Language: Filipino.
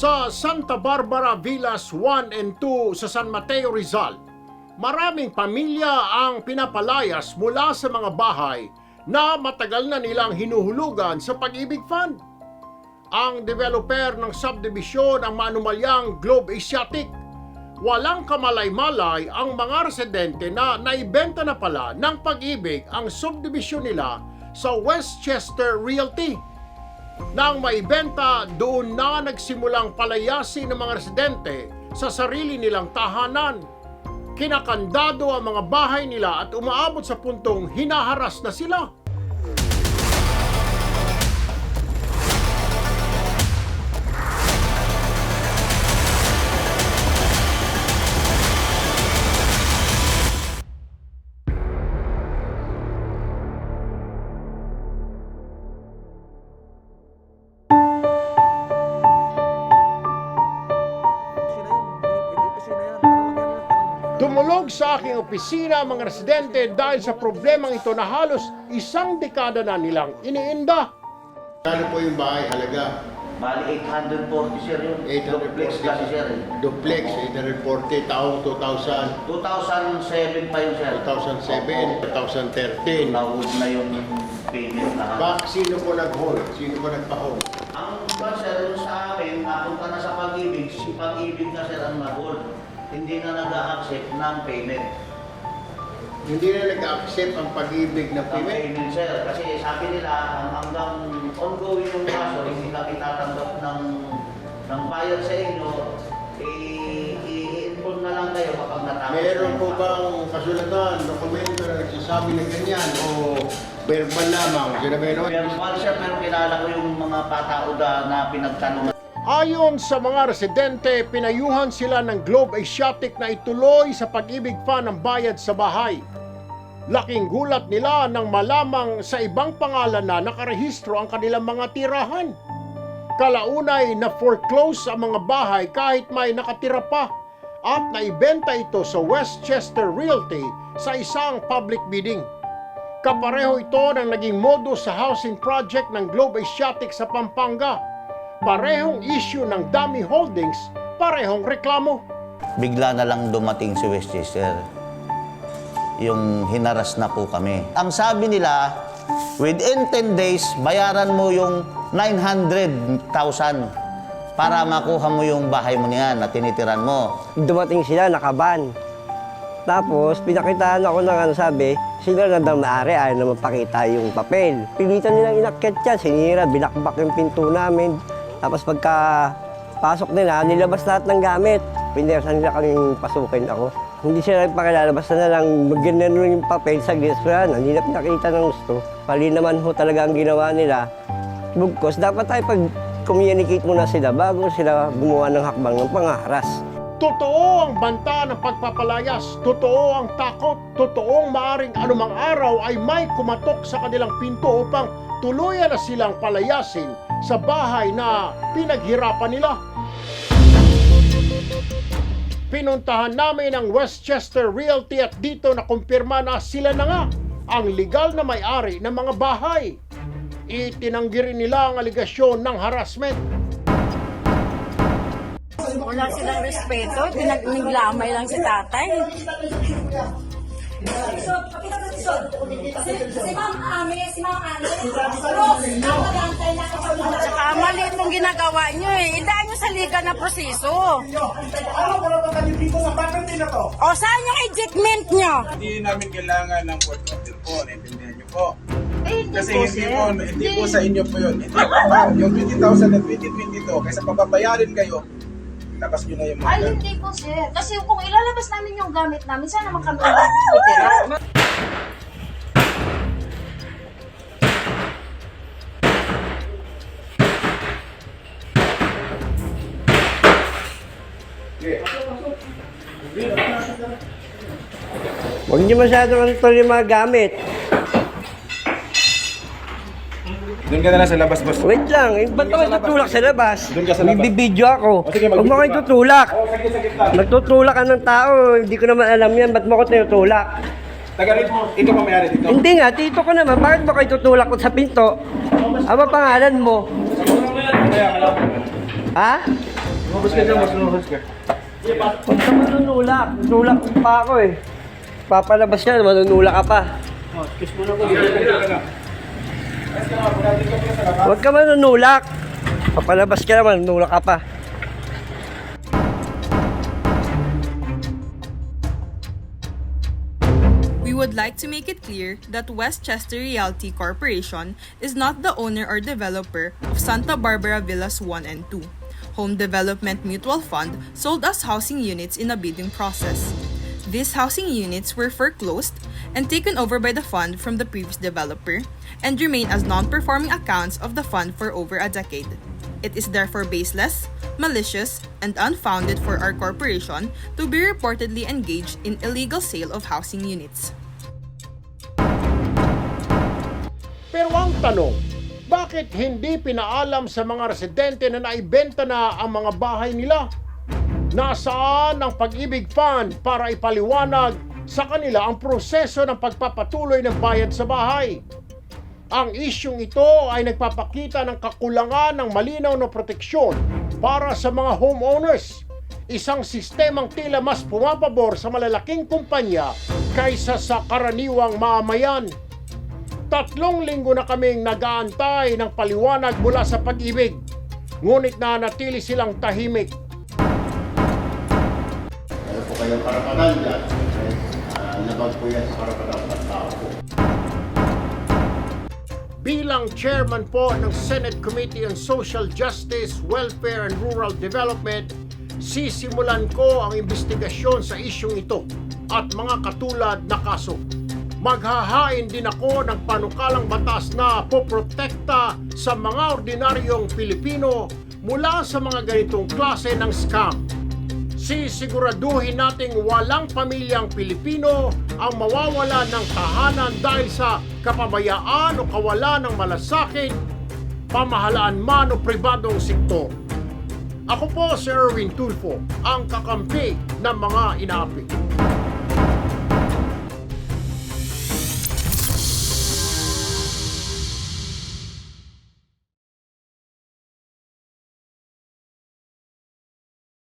Sa Santa Barbara Villas 1 and 2 sa San Mateo Rizal, maraming pamilya ang pinapalayas mula sa mga bahay na matagal na nilang hinuhulugan sa Pag-ibig Fund. Ang developer ng subdivision ang manumalyang Globe Asiatic. Walang kamalay-malay ang mga residente na naibenta na pala ng Pag-ibig ang subdivision nila sa Westchester Realty. Nang maibenta, doon na nagsimulang palayasin ng mga residente sa sarili nilang tahanan. Kinakandado ang mga bahay nila at umaabot sa puntong hinaharas na sila. Tumulog sa aking opisina ang mga residente dahil sa problemang ito na halos isang dekada na nilang iniinda. Ano po yung bahay halaga? Bali 840 sir yun. 840. Duplex kasi sir. eh. Duplex, 840, taong 2000, 2007 pa yun sir. 2007, 2013. Nahod na yung payment na. Bak, sino po nag-hold? Sino po nagpa-hold? Ang ba sir sa amin, napunta na sa pag-ibig, si pag-ibig na sir ang nag-hold. Hindi na nag-accept ng payment. Hindi na nag-accept ang pag-ibig ng Ng payment. payment sir. Kasi sabi nila, ang- hanggang ongoing yung kaso, hindi kami tatanggap ng, ng bayad sa inyo, i- i-inform na lang kayo kapag natapos Meron na po yung bang kasulatan, dokumento na nagsasabi na ganyan o verbal lamang? Sino meron? Mahal siya, pero kilala ko yung mga patauda na pinagtanong Ayon sa mga residente, pinayuhan sila ng Globe Asiatic na ituloy sa pag-ibig fan ang bayad sa bahay. Laking gulat nila nang malamang sa ibang pangalan na nakarehistro ang kanilang mga tirahan. Kalaunay na foreclose ang mga bahay kahit may nakatira pa at naibenta ito sa Westchester Realty sa isang public bidding. Kapareho ito ng naging modus sa housing project ng Globe Asiatic sa Pampanga. Parehong issue ng Dami Holdings, parehong reklamo. bigla na lang dumating si Westchester. Yung hinaras na po kami. Ang sabi nila, within 10 days, bayaran mo yung 900,000 para makuha mo yung bahay mo niyan na tinitiran mo. dumating sila, nakaban. Tapos, pinakitaan ako ng ano sabi, sila na daw maaari, ayaw na mapakita yung papel. Pilitan nilang inakyat yan, sinira, binakbak yung pinto namin. Tapos pagka pasok nila, nilabas lahat ng gamit. Pinersan nila kaming pasukin ako. Hindi sila nagpakilala, basta na lang maganda yung papel sa gisran. Hindi na pinakita ng gusto. Pali naman ho talaga ang ginawa nila. Bugkos, dapat tayo pag communicate muna sila bago sila gumawa ng hakbang ng pangaras. Totoo ang banta ng pagpapalayas, totoo ang takot, totoong maaring anumang araw ay may kumatok sa kanilang pinto upang tuluyan na silang palayasin sa bahay na pinaghirapan nila. Pinuntahan namin ang Westchester Realty at dito na kumpirma na sila na nga ang legal na may-ari ng mga bahay. Itinanggi rin nila ang aligasyon ng harassment. Wala silang respeto, pinaglamay lang si tatay. Si Ma'am Ami, si Ma'am Ami. Ang magantay na kapag Tsaka mali itong ginagawa nyo eh. Idaan nyo sa liga na proseso. Ano wala ba dito sa na to? O saan yung ejectment nyo? Hindi namin kailangan ng court order po, naintindihan niyo po. Kasi hindi po, hindi po sa inyo po yun. Hindi po ma'am, yung 20,000 at 2022, kaysa papabayarin kayo, labas nyo na yung mga Ay, gamit. hindi po, sir. Kasi kung ilalabas namin yung gamit namin, sana naman kami titira. Huwag niyo masyadong ano yung mga gamit. Doon ka na lang sa labas, boss. Wait lang, eh, ba't ako tutulak sa labas? Doon ka sa labas. Nagbibideo ako. O, sige, Huwag mo kayo ka. tutulak. Oh, sige, sa gitna. Nagtutulak ka ng tao, hindi ko naman alam yan. Ba't mo ko tinutulak? Taga rin po, ikaw pa mayari dito. Hindi nga, tito ko naman. Bakit mo kayo tutulak ko sa pinto? Ano pangalan mo? Ka. Ha? Lumabas ka dyan, mas lumabas ka. Huwag ka manunulak. Nulak pa ako eh. Papalabas ka, manunulak ka pa. Oh, kiss mo na ko. Huwag ka. Papalabas ka naman, ka pa. We would like to make it clear that Westchester Realty Corporation is not the owner or developer of Santa Barbara Villas 1 and 2. Home Development Mutual Fund sold us housing units in a bidding process. These housing units were foreclosed and taken over by the fund from the previous developer and remain as non-performing accounts of the fund for over a decade. It is therefore baseless, malicious, and unfounded for our corporation to be reportedly engaged in illegal sale of housing units. Pero ang tanong, bakit hindi pinaalam sa mga residente na naibenta na ang mga bahay nila? Nasaan ang pag-ibig fund para ipaliwanag sa kanila ang proseso ng pagpapatuloy ng bayad sa bahay? Ang isyong ito ay nagpapakita ng kakulangan ng malinaw na proteksyon para sa mga homeowners. Isang sistemang tila mas pumapabor sa malalaking kumpanya kaysa sa karaniwang maamayan. Tatlong linggo na kaming nag-aantay ng paliwanag mula sa pag-ibig. Ngunit nanatili silang tahimik. Ano po kayong karapatan dyan? Labag po yan sa karapatan ng tao po. Bilang chairman po ng Senate Committee on Social Justice, Welfare and Rural Development, sisimulan ko ang investigasyon sa isyong ito at mga katulad na kaso. Maghahain din ako ng panukalang batas na poprotekta sa mga ordinaryong Pilipino mula sa mga ganitong klase ng scam. Sisiguraduhin nating walang pamilyang Pilipino ang mawawala ng tahanan dahil sa kapabayaan o kawalan ng malasakit, pamahalaan man o pribadong sektor. Ako po si Erwin Tulfo, ang kakampi ng mga inaapi.